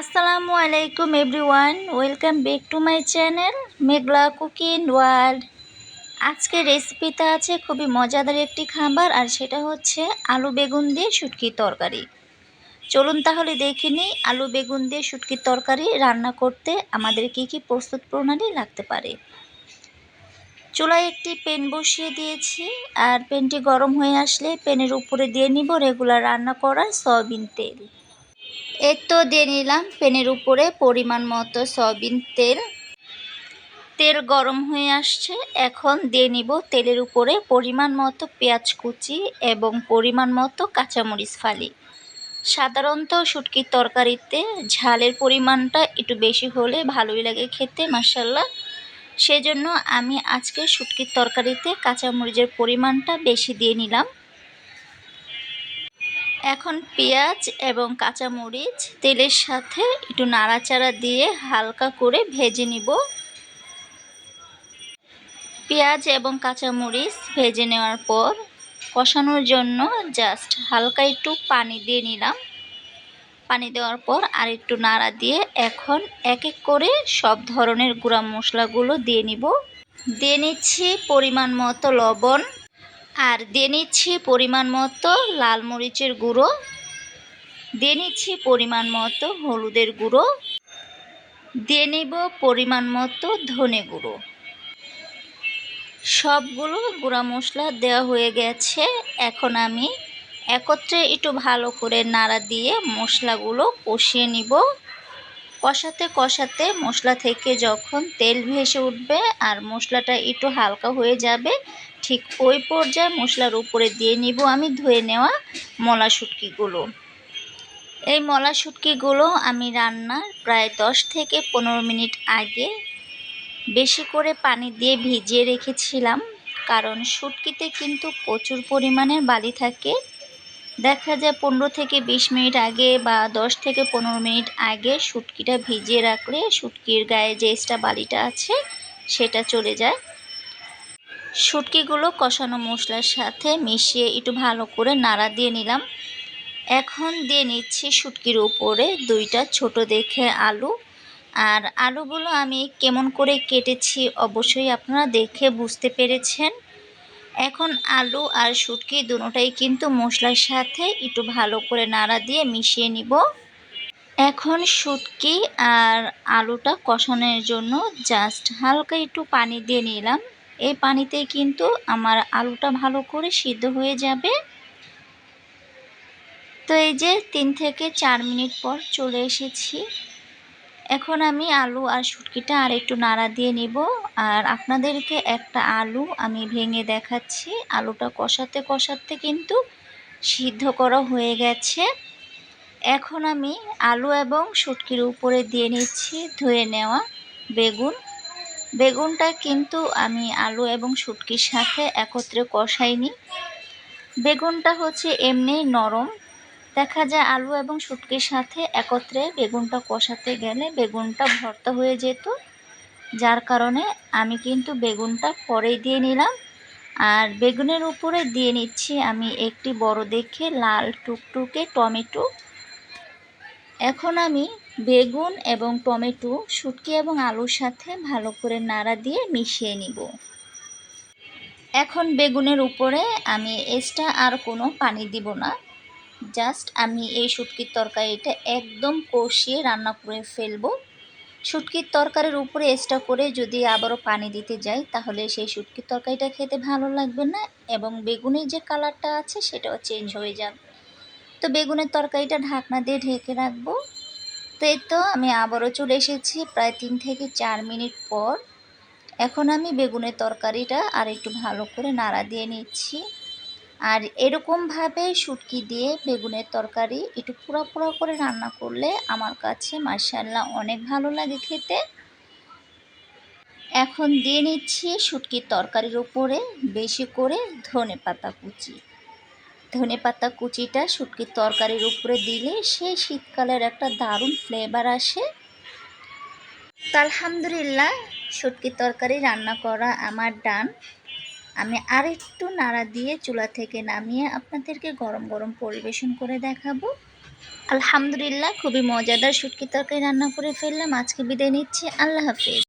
আসসালামু আলাইকুম everyone, welcome back to my channel Meghla cooking world. আজকের রেসিপিতে আছে খুবই মজাদার একটি খাবার আর সেটা হচ্ছে আলু বেগুন দিয়ে শুটকির তরকারি। চলুন তাহলে দেখে নিই আলু বেগুন দিয়ে শুটকির তরকারি রান্না করতে আমাদের কি কি প্রস্তুত প্রণালী লাগতে পারে। চুলায় একটি পেন বসিয়ে দিয়েছি আর পেনটি গরম হয়ে আসলে পেনের উপরে দিয়ে নিব রেগুলার রান্না করা সয়াবিন তেল। এর তো দিয়ে নিলাম পেনের উপরে পরিমাণ মতো সয়াবিন তেল। তেল গরম হয়ে আসছে, এখন দিয়ে নিব তেলের উপরে পরিমাণ মতো পেঁয়াজ কুচি এবং পরিমাণ মতো কাঁচামরিচ ফালি। সাধারণত শুটকির তরকারিতে ঝালের পরিমাণটা একটু বেশি হলে ভালোই লাগে খেতে মাসাল্লাহ সেজন্য আমি আজকে শুটকির তরকারিতে কাঁচামরিচের পরিমাণটা বেশি দিয়ে নিলাম। এখন পেঁয়াজ এবং কাঁচামরিচ, তেলের সাথে একটু নাড়াচাড়া দিয়ে হালকা করে ভেজে নিব। পেঁয়াজ এবং কাঁচামরিচ ভেজে নেওয়ার পর কষানোর জন্য জাস্ট হালকা একটু পানি দিয়ে নিলাম। পানি দেওয়ার পর আর একটু নাড়া দিয়ে এখন এক এক করে সব ধরনের গুঁড়া মশলাগুলো দিয়ে নিব। দিয়ে নিচ্ছি পরিমাণ মতো লবণ। আর দিয়ে নিচ্ছি পরিমাণ মতো লাল মরিচের গুঁড়ো। দিয়ে নিচ্ছি পরিমাণ মতো হলুদের গুঁড়ো। দিয়ে নিব পরিমাণ মতো ধনে গুঁড়ো। সবগুলো গুঁড়া মশলা দেওয়া হয়ে গেছে। এখন আমি একত্রে একটু ভালো করে নাড়া দিয়ে মশলাগুলো কষিয়ে নিব। কষাতে কষাতে মশলা থেকে যখন তেল ভেসে উঠবে আর মশলাটা একটু হালকা হয়ে যাবে, ঠিক ওই পর্যায়ে মশলার উপরে দিয়ে নিব আমি ধুয়ে নেওয়া মলা শুটকিগুলো এই মলা শুটকিগুলো আমি রান্নার প্রায় দশ থেকে পনেরো মিনিট আগে বেশি করে পানি দিয়ে ভিজিয়ে রেখেছিলাম, কারণ শুটকিতে কিন্তু প্রচুর পরিমাণের বালি থাকে। দেখা যায় পনেরো থেকে বিশ মিনিট আগে বা দশ থেকে পনেরো মিনিট আগে শুটকিটা ভিজিয়ে রাখলে শুটকির গায়ে যে এক্সট্রা বালিটা আছে সেটা চলে যায়। শুটকিগুলো কষানো মশলার সাথে মিশিয়ে একটু ভালো করে নাড়া দিয়ে নিলাম। এখন দিয়ে নিচ্ছি শুটকির উপরে দুইটা ছোট দেখে আলু। আর আলুগুলো আমি কেমন করে কেটেছি অবশ্যই আপনারা দেখে বুঝতে পেরেছেন। এখন আলু আর শুটকি দুটোটাই কিন্তু মশলার সাথে একটু ভালো করে নাড়া দিয়ে মিশিয়ে নিব। এখন শুটকি আর আলুটা কষানোর জন্য জাস্ট হালকা একটু পানি দিয়ে নিলাম। এই পানিতে কিন্তু আমার আলুটা ভালো করে সিদ্ধ হয়ে যাবে। তো এই যে তিন থেকে চার মিনিট পর চলে এসেছি। এখন আমি আলু আর শুটকিটা আর একটু নাড়া দিয়ে নিব। আর আপনাদেরকে একটা আলু আমি ভেঙে দেখাচ্ছি। আলুটা কষাতে কষাতে কিন্তু সিদ্ধ করা হয়ে গেছে। এখন আমি আলু এবং শুটকির উপরে দিয়ে নিচ্ছি ধুয়ে নেওয়া বেগুন। বেগুনটা কিন্তু আমি আলু এবং শুটকির সাথে একত্রে কষাইনি। বেগুনটা হচ্ছে এমনি নরম। দেখা যায় আলু এবং শুটকির সাথে একত্রে বেগুনটা কষাতে গেলে বেগুনটা ভর্তা হয়ে যেত। যার কারণে আমি কিন্তু বেগুনটা পরেই দিয়ে নিলাম। আর বেগুনের উপরে দিয়ে নিচ্ছি আমি একটি বড় দেখে লাল টুকটুকে টমেটো। এখন আমি বেগুন এবং টমেটো, শুটকি এবং আলুর সাথে ভালো করে নাড়া দিয়ে মিশিয়ে নিব। এখন বেগুনের উপরে আমি এক্সট্রা আর কোনো পানি দিব না। জাস্ট আমি এই শুটকির তরকারিটা একদম কষিয়ে রান্না করে ফেলব। শুটকির তরকারির উপরে এক্সট্রা করে যদি আবারও পানি দিতে যাই, তাহলে সেই শুটকির তরকারিটা খেতে ভালো লাগবে না এবং বেগুনের যে কালারটা আছে সেটাও চেঞ্জ হয়ে যাবে। তো বেগুনের তরকারিটা ঢাকনা দিয়ে ঢেকে রাখব। তো এই তো আমি আবারও চলে এসেছি প্রায় তিন থেকে চার মিনিট পর। এখন আমি বেগুনের তরকারিটা আর একটু ভালো করে নাড়া দিয়ে নিচ্ছি। আর এরকমভাবে শুটকি দিয়ে বেগুনের তরকারি একটু পুরা পুরা করে রান্না করলে আমার কাছে মার্শাল্লাহ অনেক ভালো লাগে খেতে। এখন দিয়ে নিচ্ছি শুটকির তরকারির উপরে বেশি করে ধনে পাতা কুচি। ধনে পাতা কুচিটা শুটকির তরকারির উপরে দিলে সে শীতকালের একটা দারুণ ফ্লেভার আসে। আলহামদুলিল্লাহ, শুটকির তরকারি রান্না করা আমার ডান আমি আরেকটু নাড়া দিয়ে চুলা থেকে নামিয়ে আপনাদেরকে গরম গরম পরিবেশন করে দেখাবো। আলহামদুলিল্লাহ, খুবই মজাদার শুটকি তরকারি রান্না করে ফেললাম। আজকে বিদায় নিচ্ছি। আল্লাহ হাফিজ।